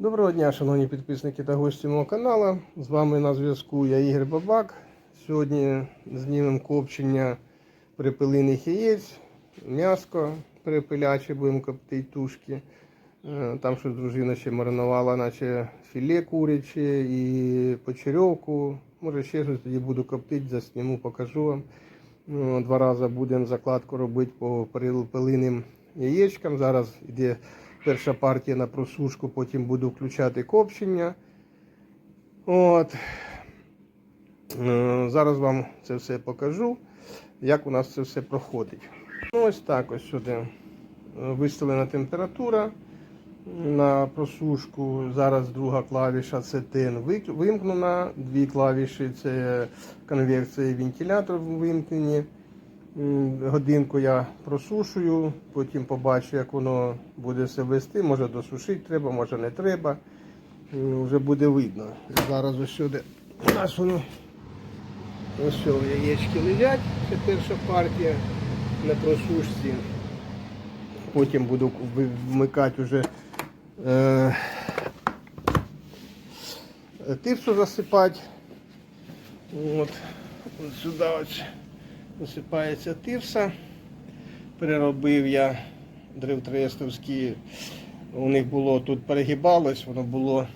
Доброго дня, шановні підписники та гості мого каналу. З вами на зв'язку я Ігор Бабак. Сьогодні знімемо копчення припилиних яєць, м'яско перепиляче, будемо коптити тушки. Е, Там щось дружина ще маринувала, наче філе куряче і почерьовку. Може ще щось тоді буду коптити, засніму, покажу вам. Ну, Два рази будемо закладку робити по перепилиним яєчкам. Зараз йде перша партія на просушку, потім буду включати копчення. От. Е, Зараз вам це все покажу, як у нас це все проходить. Ну, ось так ось сюди е, виставлена температура на просушку. Зараз друга клавіша це тен вимкнена. Дві клавіші це конвекція і вентилятор вимкнені. Годинку я просушую, потім побачу, як воно буде себе вести. Може досушити треба, може не треба. Вже буде видно. Зараз ось сюди у нас воно ось яєчки лежать. Це перша партія на просушці. Потім буду вмикати вже е, тирсу засипати. От, от сюди ось насипається тирса. Переробив я древтрестовські. У них було тут перегибалось, воно було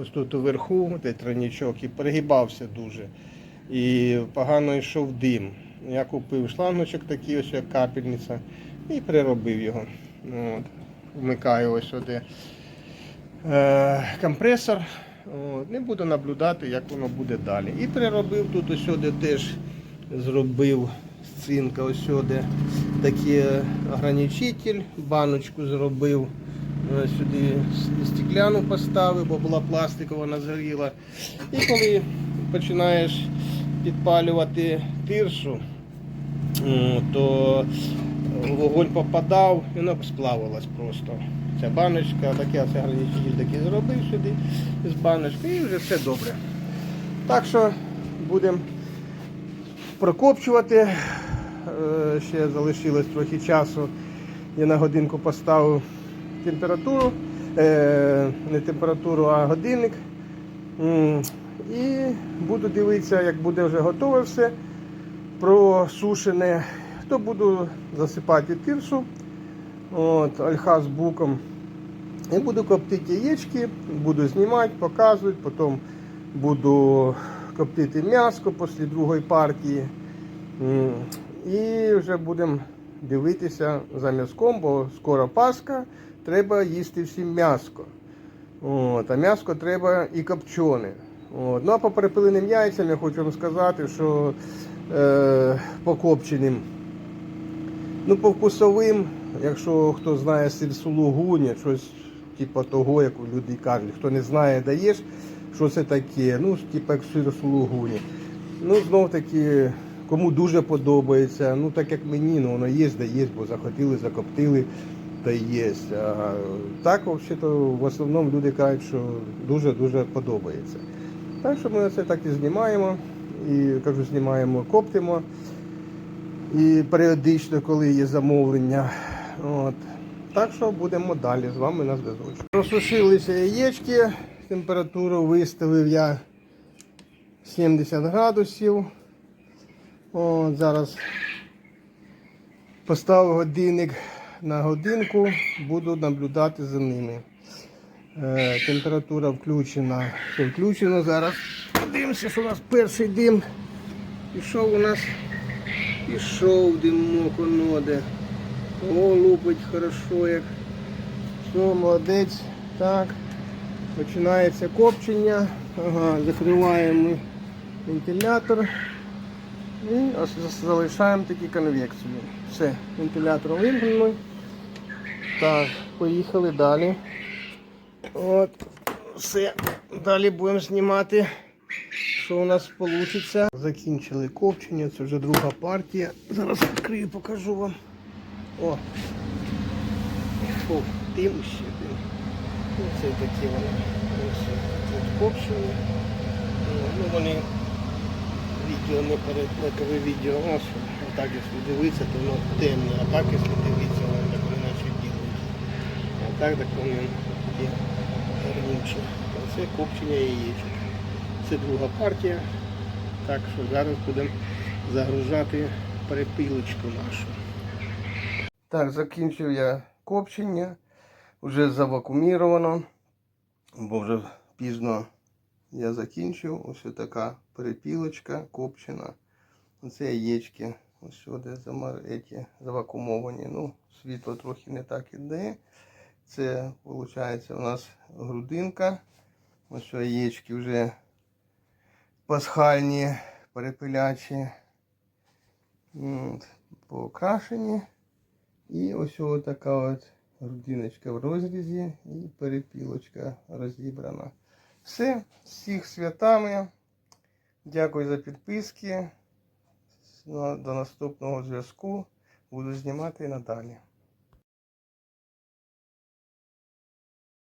ось тут уверху, той тройничок, і перегибався дуже. І погано йшов дим. Я купив шлангочок такий, ось як капельниця, і переробив його. От. Вмикаю ось сюди е, компресор. От. Не буду наблюдати, як воно буде далі. І переробив тут ось сюди теж зробив цинка ось сюди такий ограничитель, баночку зробив. Е, Сюди стекляну поставив, бо була пластикова, вона. І коли починаєш підпалювати тирсу, м, то вогонь попадав і воно сплавилось просто. Ця баночка, таке це ограничитель такий зробив сюди з баночки і вже все добре. Так що будемо прокопчувати. Е, Ще залишилось трохи часу. Я на годинку поставив температуру, е, не температуру, а годинник. І буду дивитися, як буде вже готове все просушене, то буду засипати тирсу, от, ольха з буком. І буду коптити яєчки, буду знімати, показувати, потім буду коптити м'яско після другої партії. І вже будемо дивитися за м'язком, бо скоро Пасха, треба їсти всім м'яско. От, а м'яско треба і копчене. От. Ну а по перепиленим яйцям я хочу вам сказати, що е, по копченим, ну по вкусовим, якщо хто знає сир сулугуня, щось типу того, як люди кажуть, хто не знає, даєш, що це таке, ну, типу як сир сулугуні. Ну, знов таки, кому дуже подобається, ну так як мені, ну воно є, да є, бо захотіли, закоптили, та є. А так, взагалі, в основному люди кажуть, що дуже-дуже подобається. Так що ми це так і знімаємо, і кажу, знімаємо, коптимо. І періодично, коли є замовлення. От. Так що будемо далі з вами на зв'язочку. Просушилися яєчки, температуру виставив я 70 градусів. От, зараз поставив годинник на годинку, буду наблюдати за ними. Е, температура включена. Все включено. Зараз подивимося, що у нас перший дим. Пішов у нас. Пішов димок оноде. О, лупить хорошо як. Все, молодець. Так. Починається копчення. Ага, закриваємо вентилятор. І ос- залишаємо такі конвекцію. Все, вентилятор вимкнений. Так, поїхали далі. От, все. Далі будемо знімати, що у нас вийде. Закінчили копчення, це вже друга партія. Зараз відкрию, покажу вам. О! Фу, дим ще дим. Оце такі вони. Ось тут копчені. Ну, вони відео не перед відео. Ось, отак, якщо дивитися, то воно темне, а так, якщо дивитися, воно так наче біле. А так, так такі гарнючі. копчення. Оце копчення яєчок. Це друга партія. Так що зараз будемо загружати перепілочку нашу. Так, закінчив я копчення. Вже завакуміровано, бо вже пізно я закінчив. Ось така перепілочка копчена. Оце яєчки. Ось сюди замар... еті, завакумовані. Ну, світло трохи не так іде. Це виходить у нас грудинка. Ось яєчки вже пасхальні, перепилячі, покрашені. І ось ось така от грудиночка в розрізі і перепілочка розібрана. Все, всіх святами. Дякую за підписки. До наступного зв'язку. Буду знімати надалі.